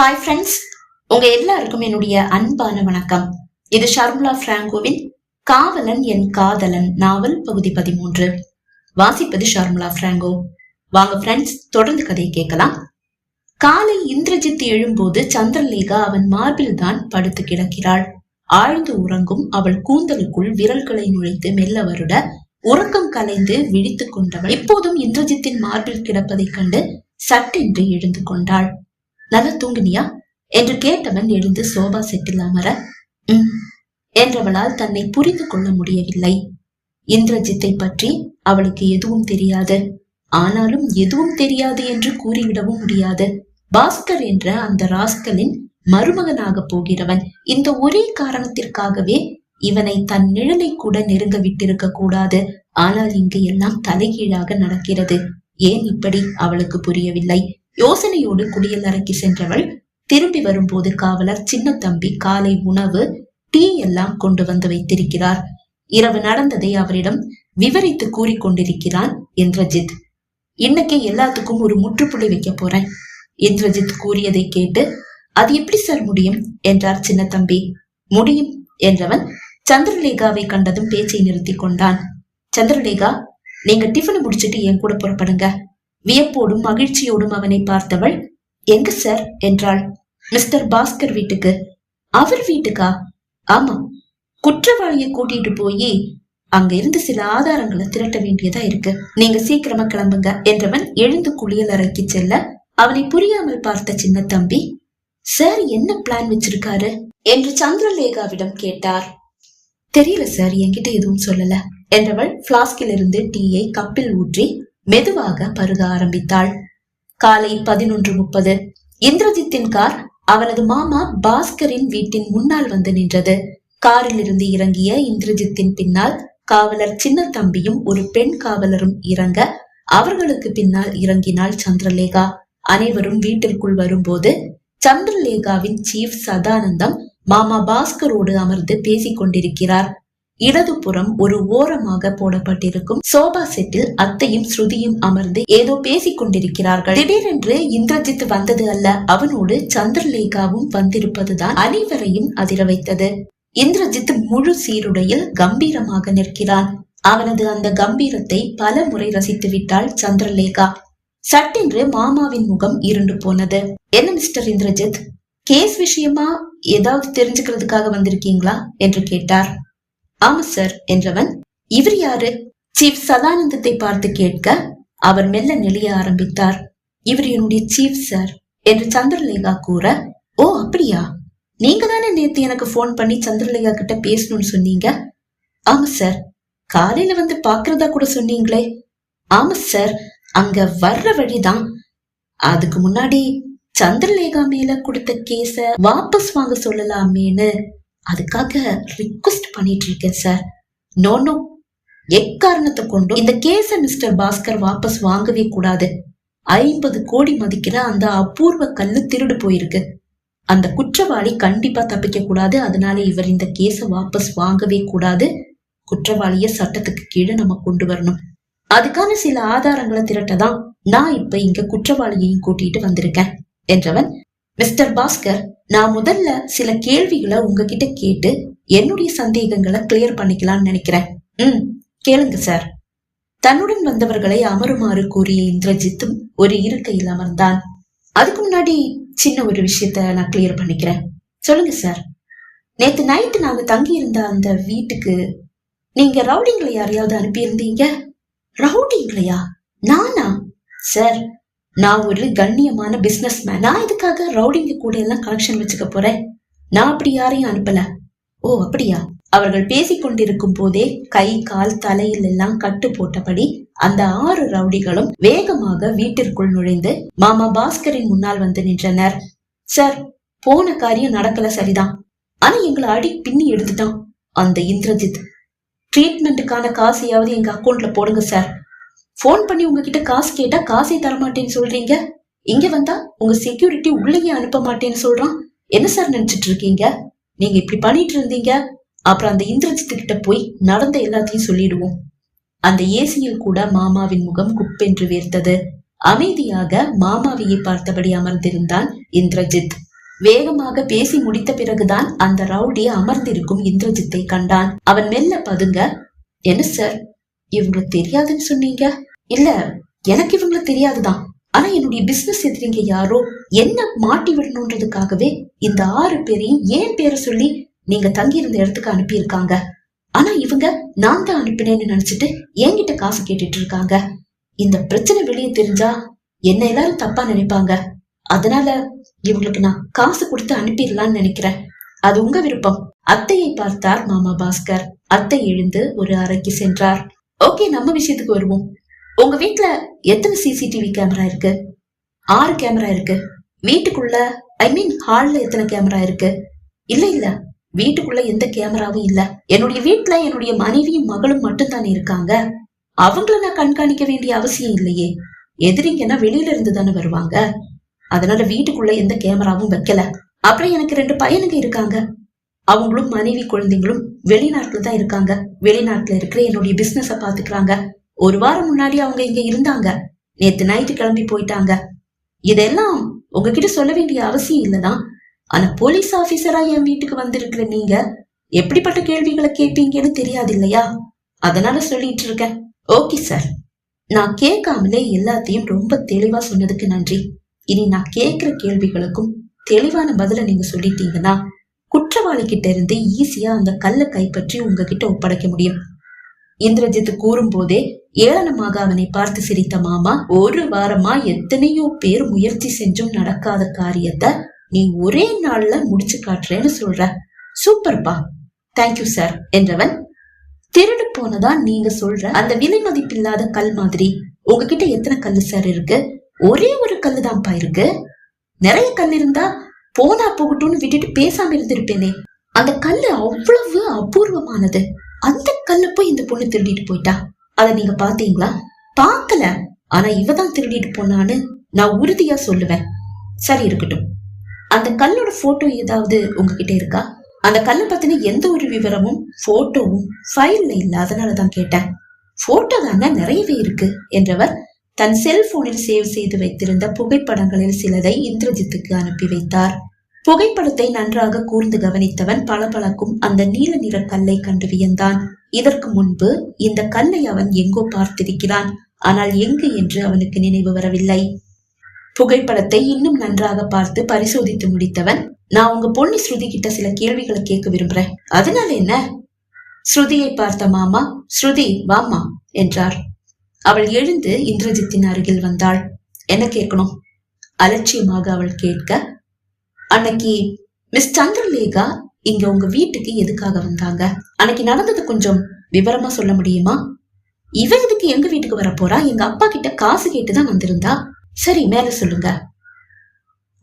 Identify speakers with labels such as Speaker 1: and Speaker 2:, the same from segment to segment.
Speaker 1: Hi friends உங்க எல்லாருக்கும் என்னுடைய அன்பான வணக்கம். இது ஷர்முலா பிராங்கோவின் காவலன் என் காதலன் நாவல் பகுதி பதிமூன்று. வாசிப்பது ஷர்முலா பிராங்கோ. வாங்க ஃப்ரெண்ட்ஸ் தொடர்ந்து கதையை கேட்கலாம். காலை இந்திரஜித் எழும்போது சந்திரலேகா அவன் மார்பில் தான் படுத்து கிடக்கிறாள். ஆழ்ந்து உறங்கும் அவள் கூந்தலுக்குள் விரல்களை நுழைத்து மெல்ல வருட உறக்கம் கலைந்து விழித்துக் கொண்டவள். இப்போதும் இந்திரஜித்தின் மார்பில் கிடப்பதைக் கண்டு சட்டென்று எழுந்து கொண்டாள். நல்லா தூங்குனியா? என்று கேட்டவன் எழுந்து சோபா செட்டில் அமர உம் என்றவளால் தன்னை புரிந்து கொள்ள முடியவில்லை. இந்திரஜித்தை பற்றி அவளுக்கு எதுவும் தெரியாது. ஆனாலும் எதுவும் தெரியாது என்று கூறிவிடவும் முடியாது. பாஸ்கர் என்ற அந்த ராஸ்கலின் மருமகனாக போகிறவன் இந்த ஒரே காரணத்திற்காகவே இவனை தன் நிழலை கூட நெருங்க விட்டிருக்க கூடாது. ஆனால் இங்கு எல்லாம் தலைகீழாக நடக்கிறது. ஏன் இப்படி? அவளுக்கு புரியவில்லை. யோசனையோடு குடியலறைக்கு அறைக்கு சென்றவள் திரும்பி வரும்போது காவலர் சின்ன தம்பி காலை உணவு டீ எல்லாம் கொண்டு வந்து வைத்திருக்கிறார். இரவு நடந்ததை அவரிடம் விவரித்து கூறிக்கொண்டிருக்கிறான் இந்திரஜித். இன்னைக்கே எல்லாத்துக்கும் ஒரு முற்றுப்புள்ளி வைக்க போறேன் இந்திரஜித் கூறியதை கேட்டு அது எப்படி சார் முடியும்? என்றார் சின்ன தம்பி. முடியும் என்றவன் சந்திரலேகாவை கண்டதும் பேச்சை நிறுத்தி கொண்டான். சந்திரலேகா நீங்க டிஃபன் முடிச்சிட்டு என் கூட புறப்படுங்க. வியப்போடும் மகிழ்ச்சியோடும் அவனை பார்த்தவள் எங்க சார் என்றாள். மிஸ்டர் பாஸ்கர் வீட்டுக்கு. அவர் வீட்டுக்கா? ஆமா குற்றவாளியை கூட்டிட்டு போய் அங்க இருந்து சில ஆதாரங்களை திரட்ட வேண்டியதா இருக்கு. நீங்க சீக்கிரமா கிளம்புங்க என்றவன் எழுந்து குளியல் அறைக்கு செல்ல அவனை புரியாமல் பார்த்த சின்ன தம்பி சார் என்ன பிளான் வச்சிருக்காரு? என்று சந்திரலேகாவிடம் கேட்டார். தெரியல சார் என்கிட்ட எதுவும் சொல்லல என்றவள் பிளாஸ்கில் இருந்து டீயை கப்பில் ஊற்றி மெதுவாக பருக ஆரம்பித்தாள். காலை பதினொன்று முப்பது. இந்திரஜித்தின் கார் அவனது மாமா பாஸ்கரின் வீட்டின் முன்னால் வந்து நின்றது. காரில் இருந்து இறங்கிய இந்திரஜித்தின் பின்னால் காவலர் சின்ன தம்பியும் ஒரு பெண் காவலரும் இறங்க அவர்களுக்கு பின்னால் இறங்கினாள் சந்திரலேகா. அனைவரும் வீட்டிற்குள் வரும்போது சந்திரலேகாவின் சீஃப் சதானந்தம் மாமா பாஸ்கரோடு அமர்ந்து பேசிக் கொண்டிருக்கிறார் இடதுபுறம் ஒரு ஓரமாக போடப்பட்டிருக்கும் சோபா செட்டில் அத்தையும் ஸ்ருதியும் அமர்ந்து ஏதோ பேசிக் கொண்டிருக்கிறார்கள். திடீரென்று இந்திரஜித் வந்தது அல்ல. அவனோடு சந்திரலேகாவும் வந்திருப்பதுதான் அனைவரையும் அதிர வைத்தது. இந்திரஜித் முழு சீருடையில் கம்பீரமாக நிற்கிறான். அவனது அந்த கம்பீரத்தை பல முறை ரசித்து விட்டாள் சந்திரலேகா. சட்டென்று மாமாவின் முகம் இருண்டு போனது. என்ன மிஸ்டர் இந்திரஜித்? கேஸ் விஷயமா? ஏதாவது தெரிஞ்சுக்கிறதுக்காக வந்திருக்கீங்களா? என்று கேட்டார். ஆமா சார் என்றவன் இவர் யாரு? சீஃப் சதானந்தத்தை பார்த்து கேட்க அவர் மெல்ல நெளிய ஆரம்பித்தார். இவர் என்னுடைய சீஃப் சார் என்று சந்திரலேகா கூற ஓ அப்படியா? நீங்க தானே நேத்து எனக்கு ஃபோன் பண்ணி சந்திரலேகா கிட்ட பேசணும்னு சொன்னீங்க? ஆமா சார் காலையில வந்து பாக்குறதா கூட சொன்னீங்களே. ஆமா சார் அங்க வர்ற வழிதான். அதுக்கு முன்னாடி சந்திரலேகா மேல கொடுத்த கேஸ வாபஸ் வாங்க சொல்லலாமேன்னு. அதுக்காக ரிக்வெஸ்ட் பண்ணிட்டு இருக்கேன் சார் நோ நோ எக்காரணத்தை கொண்டும் இந்த கேஸ மிஸ்டர் பாஸ்கர் வாபஸ் வாங்கவே கூடாது. ஐம்பது கோடி மதிக்கிற அந்த அபூர்வ கல்லு திருடு போயிருக்கு. அந்த குற்றவாளி கண்டிப்பா தப்பிக்க கூடாது. அதனால இவர் இந்த கேஸ வாபஸ் வாங்கவே கூடாது. குற்றவாளிய சட்டத்துக்கு கீழே நம்ம கொண்டு வரணும். அதுக்கான சில ஆதாரங்களை திரட்டதான் நான் இப்ப இங்க குற்றவாளியையும் கூட்டிட்டு வந்திருக்கேன் என்றவன் மிஸ்டர் பாஸ்கர் நான் முதல்ல சில கேள்விகளை உங்ககிட்ட கேட்டு என்னுடைய சந்தேகங்களை கிளியர் பண்ணிக்கலாம்னு நினைக்கிறேன். ம் கேளுங்க சார் தன்னுடன் வந்தவர்களை அமருமாறு கூறிய இந்திரஜித்தும் ஒரு இருக்கையில் அமர்ந்தான். அதுக்கு முன்னாடி சின்ன ஒரு விஷயத்த நான் கிளியர் பண்ணிக்கிறேன். சொல்லுங்க சார் நேத்து நைட்டு நாங்க தங்கி இருந்த அந்த வீட்டுக்கு நீங்க ரவுடிங்களை யாரையாவது அனுப்பியிருந்தீங்க? ரவுடிங்களையா நானா? சார் நான் ஒரு கண்ணியமான பிசினஸ் மேன் நான் இதுக்காக ரவுடிங்க கூட எல்லாம் கனெக்ஷன் வச்சுக்க போறேன்? நான் அப்படி யாரையும் அனுப்பல. ஓ அப்படியா? அவர்கள் பேசிக்கொண்டிருக்கும் போதே கை கால் தலையில் எல்லாம் கட்டு போட்டபடி அந்த ஆறு ரவுடிகளும் வேகமாக வீட்டிற்குள் நுழைந்து மாமா பாஸ்கரின் முன்னால் வந்து நின்றனர். சார் போன காரியம் நடக்கல சரிதான். ஆனா எங்களை அடி பின்னி எடுத்துட்டான். அந்த இந்திரஜித் ட்ரீட்மெண்ட்டுக்கான காசையாவது எங்க அக்கௌண்ட்ல போடுங்க சார். ஃபோன் பண்ணி உங்ககிட்ட காசு கேட்டா காசே தரமாட்டேன்னு சொல்றீங்க? இங்க வந்தா உங்க செக்யூரிட்டி உள்ளேயே அனுப்ப மாட்டேன்னு சொல்றான். என்ன சார் நினைச்சிட்டு இருக்கீங்க? நீங்க இப்படி பண்ணிட்டு இருந்தீங்க. அப்புறம் அந்த இந்திரஜித்து கிட்ட போய் நடந்த எல்லாத்தையும் சொல்லிடுவோம். அந்த ஏசியில் கூட மாமாவின் முகம் குப்பென்று வேர்த்தது. அமைதியாக மாமாவையை பார்த்தபடி அமர்ந்திருந்தான் இந்திரஜித். வேகமாக பேசி முடித்த பிறகுதான் அந்த ரவுடி அமர்ந்திருக்கும் இந்திரஜித்தை கண்டான். அவன் மெல்ல பதுங்க என்ன சார் இவங்க தெரியாதுன்னு சொன்னீங்க? இல்ல எனக்கு இவங்கள தெரியாதுதான். ஆனா என்னுடைய பிசினஸ் எதிரிங்க யாரோ என்ன மாட்டி விடணுன்றதுக்காகவே இந்த ஆறு பேரையும் ஏன் பேரை சொல்லி நீங்க தங்கி இருந்த இடத்துக்கு அனுப்பியிருக்காங்க? ஆனா இவங்க நான் தான் அனுப்பினேன்னு நினைச்சிட்டு என்கிட்ட காசு கேட்டுட்டு இருக்காங்க. இந்த பிரச்சனை வெளியே தெரிஞ்சா என்ன எல்லாரும் தப்பா நினைப்பாங்க? அதனால இவங்களுக்கு நான் காசு கொடுத்து அனுப்பிடலாம்னு நினைக்கிறேன். அது உங்க விருப்பம். அத்தையை பார்த்தார் மாமா பாஸ்கர். அத்தை எழுந்து ஒரு அறைக்கு சென்றார். ஓகே நம்ம விஷயத்துக்கு வருவோம். உங்க வீட்டுல எத்தனை சிசிடிவி கேமரா இருக்கு? ஆறு கேமரா இருக்கு. வீட்டுக்குள்ள ஐ மீன் ஹால்ல எத்தனை கேமரா இருக்கு? இல்ல இல்ல. வீட்டுக்குள்ள எந்த கேமராவும் இல்ல. என்னுடைய வீட்டுல என்னுடைய மனைவியும் மகளும் மட்டும்தானே இருக்காங்க. அவங்கள நான் கண்காணிக்க வேண்டிய அவசியம் இல்லையே. எதிரிங்கன்னா வெளியில இருந்து தானே வருவாங்க. அதனால வீட்டுக்குள்ள எந்த கேமராவும் வைக்கல. அப்புறம் எனக்கு ரெண்டு பையனுங்க இருக்காங்க. அவங்களும் மனைவி குழந்தைங்களும் வெளிநாட்டுல தான் இருக்காங்க. வெளிநாட்டுல இருக்கிற என்னுடைய பிசினஸ பாத்துக்கிறாங்க ஒரு வாரம் முன்னாடி அவங்க இங்க இருந்தாங்க. நேத்து நைட்டு கிளம்பி போயிட்டாங்க. இதெல்லாம் உங்ககிட்ட சொல்ல வேண்டிய அவசியம் இல்லதான் ஆனா போலீஸ் ஆபீசரா என் வீட்டுக்கு வந்திருக்கிற நீங்க எப்படிப்பட்ட கேள்விகளை கேட்பீங்கன்னு தெரியாது இல்லையா? அதனால சொல்லிட்டு இருக்கேன். ஓகே சார் நான் கேட்காமலே எல்லாத்தையும் ரொம்ப தெளிவா சொன்னதுக்கு நன்றி. இனி நான் கேட்கிற கேள்விகளுக்கும் தெளிவான பதில நீங்க சொல்லிட்டீங்கன்னா குற்றவாளி கிட்ட இருந்து ஈஸியா அந்த கல்லை கைப்பற்றி உங்ககிட்ட ஒப்படைக்க முடியும். இந்திரஜித் கூறும்போதே ஏளனமாக அவனை பார்த்து சிரித்த மாமா ஒரு வாரமா எத்தனையோ பேர் முயற்சி செஞ்சும் நடக்காத காரியத்தை நீ ஒரே நாள்ல முடிச்சு காட்டுறேன்னு சொல்ற. சூப்பர்ப்பா தேங்க்யூ சார் என்றவன் திருடு போனதா நீங்க சொல்ற அந்த விலை மதிப்பில்லாத கல் மாதிரி. உங்ககிட்ட எத்தனை கல் சார் இருக்கு? ஒரே ஒரு கல்லு தான்ப்பா இருக்கு. நிறைய கல் இருந்தா போனா போகட்டும்னு விட்டுட்டு பேசாம இருந்திருப்பேனே அந்த கல்லு அவ்வளவு அபூர்வமானது. அந்த கல்ல போய் இந்த பொண்ணு திருடிட்டு போயிட்டா. அத நீங்க பாத்தீங்களா பார்க்கல. ஆனா இவ தான் திருடிட்டு போனான்னு நான் உறுதியா சொல்லுவேன். சரி இருக்கட்டும். அந்த கல்லோட போட்டோ ஏதாவது உங்ககிட்ட இருக்கா? அந்த கல்லை பத்தின எந்த ஒரு விவரமும் போட்டோவும் ஃபைல்ல இல்ல அதனாலதான் கேட்டேன். போட்டோ தானே நிறையவே இருக்கு என்றவர் தன் செல்போனில் சேவ் செய்து வைத்திருந்த புகைப்படங்களில் சிலதை இந்திரஜித்துக்கு அனுப்பி வைத்தார். புகைப்படத்தை நன்றாக கூர்ந்து கவனித்தவன் பளபளக்கும் அந்த நீல நிற கல்லை கண்டு வியந்தான். இதற்கு முன்பு இந்த கல்லை அவன் எங்கோ பார்த்திருக்கிறான். ஆனால் எங்கு என்று அவனுக்கு நினைவு வரவில்லை. புகைப்படத்தை இன்னும் நன்றாக பார்த்து பரிசோதித்து முடித்தவன் நான் உங்க பொண்ணு ஸ்ருதி கிட்ட சில கேள்விகளை கேட்க விரும்புறேன். அதனால என்ன? ஸ்ருதியை பார்த்த மாமா ஸ்ருதி வாமா என்றார். அவள் எழுந்து இந்திரஜித்தின் அருகில் வந்தாள். என்ன கேட்கணும்? அலட்சியமாக அவள் கேட்க அன்னைக்கு மிஸ் சந்திரலேகா இங்க உங்க வீட்டுக்கு எதுக்காக வந்தாங்க? அன்னைக்கு நடந்தது கொஞ்சம் விவரமா சொல்ல முடியுமா? இவ எதுக்கு எங்க வீட்டுக்கு வரப்போறா எங்க அப்பா கிட்ட காசு கேட்டுதான் வந்திருந்தா? சரி மேல சொல்லுங்க.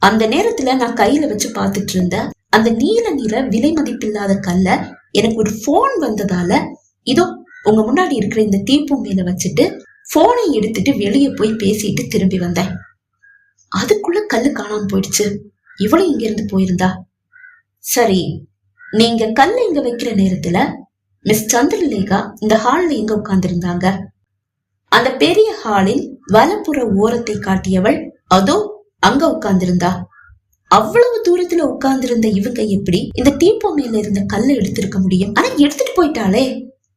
Speaker 1: அந்த நேரத்துல நான் கையில வச்சு பார்த்துட்டு இருந்த அந்த நீல நிற விலை மதிப்பில்லாத கல்ல எனக்கு ஒரு போன் வந்ததால இதோ உங்க முன்னாடி இருக்கிற இந்த தீப்பு மேல வச்சுட்டு போனை எடுத்துட்டு வெளியே போய் பேசிட்டு திரும்பி வந்தேன். அதுக்குள்ள கல்லு காணாம போயிடுச்சு. இவளும் இங்க இருந்து போயிருந்தா. சரி நீங்க கல் இங்க வைக்கிற நேரத்துல மிஸ் சந்திரலேகா இந்த ஹால்ல எங்க உட்கார்ந்திருந்தாங்க? அந்த பெரிய ஹாலில் வலப்புற ஓரத்தை காட்டியவள் அதோ அங்க உட்கார்ந்திருந்தா. அவ்வளவு தூரத்துல உட்கார்ந்திருந்த இவங்க எப்படி இந்த தீப்பொம்மையில இருந்த கல்லை எடுத்திருக்க முடியும்? ஆனா எடுத்துட்டு போயிட்டாளே.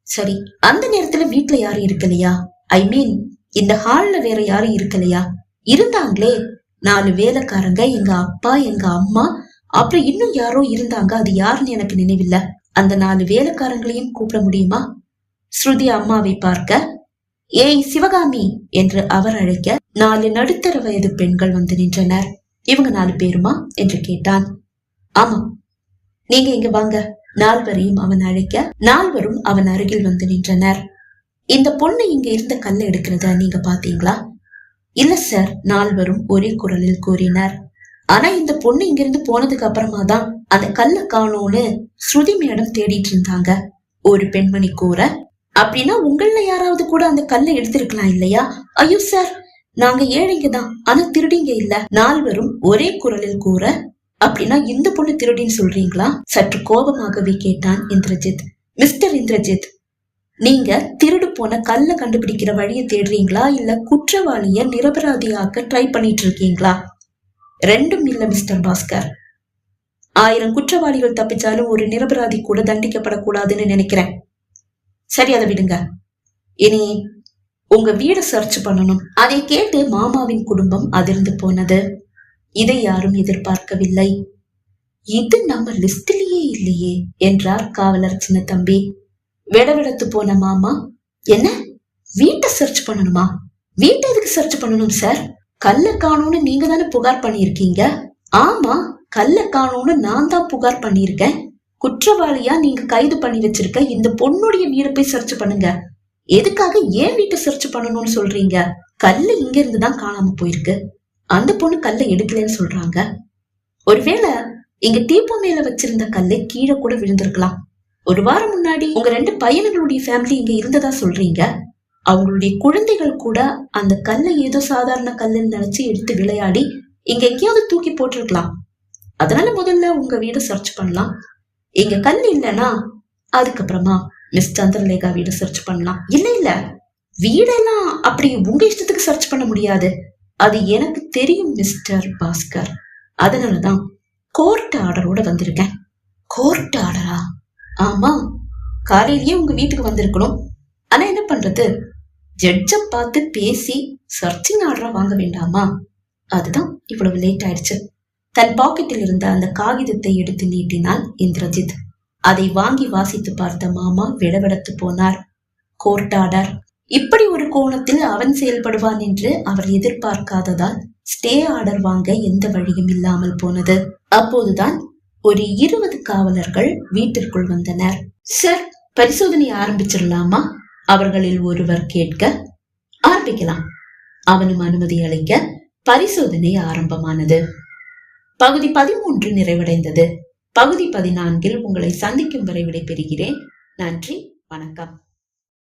Speaker 1: சரி அந்த நேரத்துல வீட்டுல யாரும் இருக்கலையா? ஐ மீன் இந்த ஹால்ல வேற யாரும் இருக்கலையா? இருந்தாங்களே. நாலு வேலைக்காரங்க எங்க அப்பா எங்க அம்மா அப்புறம் இன்னும் யாரோ இருந்தாங்க அது யாருன்னு எனக்கு நினைவில்ல. அந்த நாலு வேலைக்காரங்களையும் கூப்பிட முடியுமா? ஸ்ருதி அம்மாவை பார்க்க ஏய் சிவகாமி என்று அவர் அழைக்க நாலு நடுத்தர வயது பெண்கள் வந்து நின்றனர். இவங்க நாலு பேருமா? என்று கேட்டான். ஆமா. நீங்க இங்க வாங்க நால்வரையும் அவன் அழைக்க நால்வரும் அவன் அருகில் வந்து நின்றனர். இந்த பொண்ணு இங்க இருந்த கல்லை எடுக்கிறத நீங்க பாத்தீங்களா? இல்ல சார் நால்வரும் ஒரே குரலில் கூறினர். ஆனா இந்த பொண்ணு இங்க இருந்து போனதுக்கு அப்புறமா தான் அந்த கல்ல காணோம்னு ஸ்ருதி மேடம் தேடிட்டு இருந்தாங்க. ஒரு பெண்மணி கூற அப்படின்னா உங்கள யாராவது கூட அந்த கல்லை எடுத்திருக்கலாம் இல்லையா? ஐயோ சார் நாங்க ஏழைங்க தான். ஆனா திருடிங்க இல்ல. நால்வரும் ஒரே குரலில் கூற அப்படின்னா இந்த பொண்ணு திருடின்னு சொல்றீங்களா? சற்று கோபமாகவே கேட்டான் இந்திரஜித். மிஸ்டர் இந்திரஜித் நீங்க திருடு போன கல்ல கண்டுபிடிக்கிற வழியை தேடுறீங்களா? இல்ல குற்றவாளிய நிரபராதியாக்க ட்ரை பண்ணிட்டு இருக்கீங்களா ரெண்டும் இல்ல மிஸ்டர் பாஸ்கர். ஆயிரம் குற்றவாளிகள் தப்பிச்சாலும் ஒரு நிரபராதி கூட தண்டிக்கப்படக்கூடாதுன்னு நினைக்கிறேன். சரி அதை விடுங்க. இனி உங்க வீடு சர்ச் பண்ணணும். அதை கேட்டு மாமாவின் குடும்பம் அதிர்ந்து போனது. இதை யாரும் எதிர்பார்க்கவில்லை. இது நம்ம லிஸ்டிலேயே இல்லையே என்றார் காவலர் சின்ன தம்பி வெடவெடத்து போன மாமா? என்ன? வீட்டை சர்ச் பண்ணணுமா? வீட்டை எதுக்கு சர்ச் பண்ணணும் சார் கல்ல காணும்னு நீங்க தானே புகார் பண்ணியிருக்கீங்க? ஆமா கல்ல காணும்னு நான் தான் புகார் பண்ணியிருக்கேன். குற்றவாளியா நீங்க கைது பண்ணி வச்சிருக்க இந்த பொண்ணுடைய வீடு போய் சர்ச் பண்ணுங்க. எதுக்காக ஏன் வீட்டை சர்ச் பண்ணணும்னு சொல்றீங்க? கல்லு இங்க இருந்து தான் காணாம போயிருக்கு. அந்த பொண்ணு கல்லை எடுக்கலன்னு சொல்றாங்க. ஒருவேளை இங்க டீப்போ மேல வச்சிருந்த கல்லை கீழே கூட விழுந்திருக்கலாம். ஒரு வாரம் முன்னாடி உங்க ரெண்டு பையன்களுடைய ஃபேமிலி இங்க இருந்ததா சொல்றீங்க? அவங்களுடைய குழந்தைகள் கூட அந்த கல்லை ஏதோ சாதாரண கல்லுன்னு நினைச்சு எடுத்து விளையாடி இங்க எங்கேயாவது தூக்கி போட்டிருக்கலாம். அதனால முதல்ல உங்க வீடை சர்ச் பண்ணலாம். இங்க கல் இல்லைன்னா அதுக்கப்புறமா மிஸ் சந்திரலேகா வீடு சர்ச் பண்ணலாம். இல்ல இல்ல. வீடெல்லாம் அப்படி உங்க இஷ்டத்துக்கு சர்ச் பண்ண முடியாது. அது எனக்கு தெரியும் மிஸ்டர் பாஸ்கர். அதனாலதான் கோர்ட் ஆர்டரோட வந்திருக்கேன். கோர்ட் ஆர்டரா ஆமா காலையிலேயே உங்க வீட்டுக்கு வந்திருக்கணும். ஆனா என்ன பண்றது? ஜட்ஜ பார்த்து பேசி சர்ச்சிங் ஆர்டரா வாங்க வேண்டாமா? அதுதான் இவ்வளவு லேட் ஆயிடுச்சு. தன் பாக்கெட்டில் இருந்த அந்த காகிதத்தை எடுத்து நீட்டினால் இந்திரஜித். அதை வாங்கி வாசித்து பார்த்த மாமா விடவிடத்து போனார். கோர்ட் ஆர்டர் இப்படி ஒரு கோணத்தில் அவன் செயல்படுவான் என்று அவர் எதிர்பார்க்காததால் ஸ்டே ஆர்டர் வாங்க எந்த வழியும் இல்லாமல் போனது. அப்போதுதான் ஒரு இருபது காவலர்கள் வீட்டிற்குள் வந்தனர். சார் பரிசோதனை ஆரம்பிச்சிடலாமா? அவர்களில் ஒருவர் கேட்க ஆரம்பிக்கலாம். அவனும் அனுமதி அளிக்க பரிசோதனை ஆரம்பமானது. பகுதி பதிமூன்று நிறைவடைந்தது. பகுதி பதினான்கில் உங்களை சந்திக்கும் வரை விடைபெறுகிறேன். நன்றி வணக்கம்.